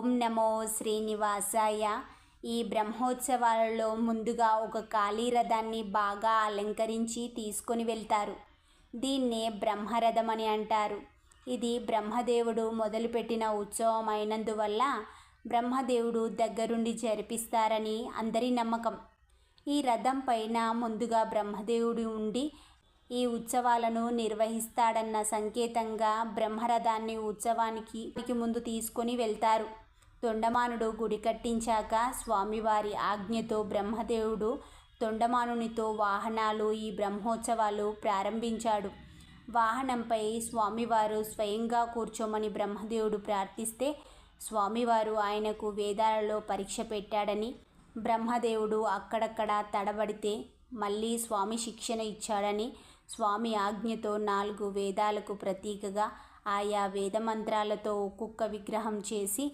ఓం నమో శ్రీనివాసాయ. ఈ బ్రహ్మోత్సవాలలో ముందుగా ఒక ఖాళీ రథాన్ని బాగా అలంకరించి తీసుకొని వెళ్తారు. దీన్నే బ్రహ్మరథం అని అంటారు. ఇది బ్రహ్మదేవుడు మొదలుపెట్టిన ఉత్సవం అయినందువల్ల బ్రహ్మదేవుడు దగ్గరుండి జరిపిస్తారని అందరి నమ్మకం. ఈ రథం పైన ముందుగా బ్రహ్మదేవుడు ఉండి ఈ ఉత్సవాలను నిర్వహిస్తాడన్న సంకేతంగా బ్రహ్మరథాన్ని ఉత్సవానికి ముందు తీసుకొని వెళ్తారు. తొండమానుడు గుడి కట్టించాక స్వామివారి ఆజ్ఞతో బ్రహ్మదేవుడు తొండమానునితో వాహనాలు ఈ బ్రహ్మోత్సవాలు ప్రారంభించాడు. వాహనంపై స్వామివారు స్వయంగా కూర్చోమని బ్రహ్మదేవుడు ప్రార్థిస్తే స్వామివారు ఆయనకు వేదాలలో పరీక్ష పెట్టాడని బ్రహ్మదేవుడు అక్కడక్కడ తడబడితే మళ్ళీ స్వామి శిక్షణ ఇచ్చాడని స్వామి ఆజ్ఞతో నాలుగు వేదాలకు ప్రతీకగా ఆయా వేద మంత్రాలతో ఒక్కొక్క విగ్రహం చేసి